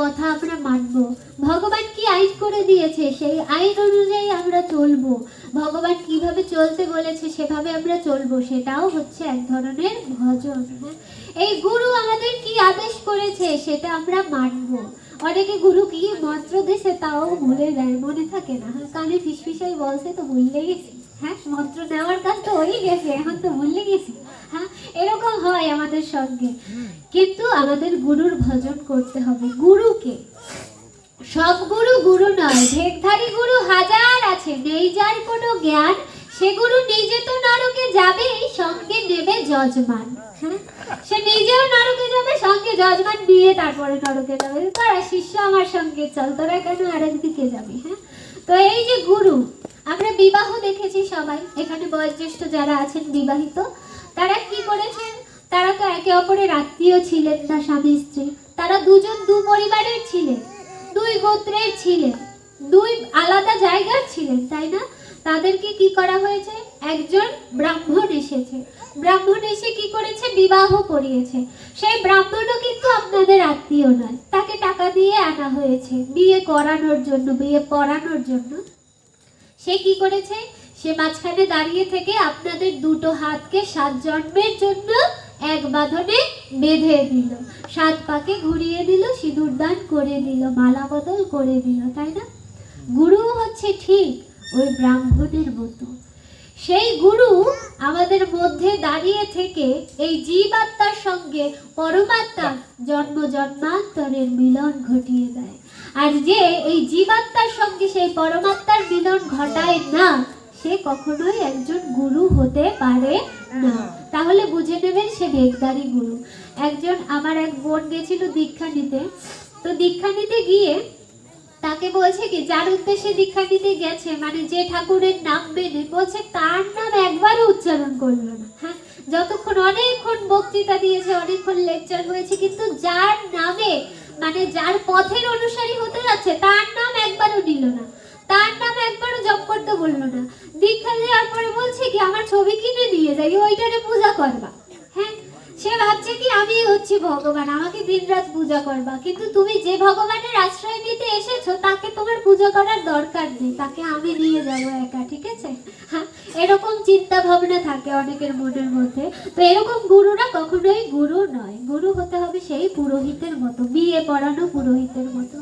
কথা আমরা মানব। ভগবান কি আইন করে দিয়েছে, সেই আইন অনুযায়ী আমরা চলবো। ভগবান কীভাবে চলতে বলেছে, সেভাবে আমরা চলবো, সেটাও হচ্ছে এক ধরনের ভজন? এই গুরু আমাদের কি আদেশ করেছে, সেটা আমরা মানবো। অনেকে গুরু কি মন্ত্র দেশে তাও ভুলে যায়, মনে থাকে না। কানে ফিসফিসাই বলছে, তো ভুলে গেছি। হ্যাঁ মন্ত্র নেওয়ার কাজ তো হয়ে গেছে, এখন তো ভুলে গেছি। হ্যাঁ এরকম হয় আমাদের সঙ্গে। কিন্তু আমাদের গুরুর ভজন করতে হবে। গুরুকে। সব গুরু গুরু নয় ভেগধারী গুরু হাজার আছে। নেই যার কোনো জ্ঞান, সে গুরু নিজে তো নরকে যাবেই সঙ্গে নেবে যজমান। হ্যাঁ? সে নিজেও নরকে যাবে, সঙ্গে যজমান নিয়ে তারপরে নরকে যাবে। তারা শিষ্য আমার সঙ্গে চল, তোরা কেন আরেক দিকে যাবি? হ্যাঁ তো এই যে গুরু আমরা বিবাহ দেখেছি সবাই। এখানে বয়োজ্যেষ্ঠ যারা আছেন, বিবাহিত, তারা কি করেছেন? তারা তো একে অপরের আত্মীয় ছিলেন না, স্বামী স্ত্রী। তারা দুজন দু পরিবারের ছিলেন, দুই গোত্রের ছিলেন, দুই আলাদা জায়গার ছিলেন, তাই না? তাদেরকে কি করা হয়েছে? একজন ব্রাহ্মণ এসেছে। ব্রাহ্মণ এসে কি করেছে? বিবাহ করিয়েছে। সেই ব্রাহ্মণও কিন্তু আপনাদের আত্মীয় নয়। তাকে টাকা দিয়ে আনা হয়েছে, বিয়ে করানোর জন্য, বিয়ে পড়ানোর জন্য। সে কি করেছে? সে মাঝখানে দাঁড়িয়ে থেকে আপনাদের দুটো হাতকে সাত জন্মের জন্য এক বাঁধনে বেঁধে দিল। সাত পাকে ঘুরিয়ে দিল, সিঁদুর দান করে দিল, মালা বদল করে দিল, তাই না? গুরু হচ্ছে ঠিক ওই ব্রাহ্মণের মতো। সেই গুরু আমাদের মধ্যে দাঁড়িয়ে থেকে এই জীবাত্মার সঙ্গে পরমাত্মার জন্ম জন্মান্তরের মিলন ঘটিয়ে দেয়। আর যে এই জীবাত্মার সঙ্গে সেই পরমাত্মার মিলন ঘটায় না সে কখনোই একজন গুরু হতে পারে না। তাহলে বুঝে নেবেন সে বেগদারি গুরু। একজন আমার এক বোন গেছিল দীক্ষা নিতে। তো দীক্ষা নিতে গিয়ে তাকে বলছে কি যার উদ্দেশ্যে দীক্ষা নিতে গেছে মানে যে ঠাকুরের নাম মেনে বলছে তার নাম একবারও উচ্চারণ করল না। হ্যাঁ যতক্ষণ অনেকক্ষণ বক্তৃতা দিয়েছে অনেকক্ষণ লেকচার হয়েছে কিন্তু যার নামে মানে যার পথের অনুসারী হতে যাচ্ছে, তার নাম একবারও নিল না। তার নাম একবারও জপ করতে বলল না। দীক্ষা দেওয়ার পরে বলছে কি, আমার ছবি কিনে নিয়ে যাই, ওইটারে পূজা করবা। হ্যাঁ সে ভাবছে কি আমি হচ্ছি ভগবান, আমাকে দিনরাত পূজা করবা। কিন্তু তুমি যে ভগবানের আশ্রয় নিতে এসেছ, তাকে তোমার পূজা করার দরকার নেই, তাকে আমি নিয়ে যাব একা, ঠিক আছে? এরকম চিন্তা ভাবনা থাকে অনেকের মনের মধ্যে। তো এরকম গুরুরা কখনোই গুরু নয়। গুরু হতে হবে সেই পুরোহিতের মতো, বিয়ে পড়ানো পুরোহিতের মতো।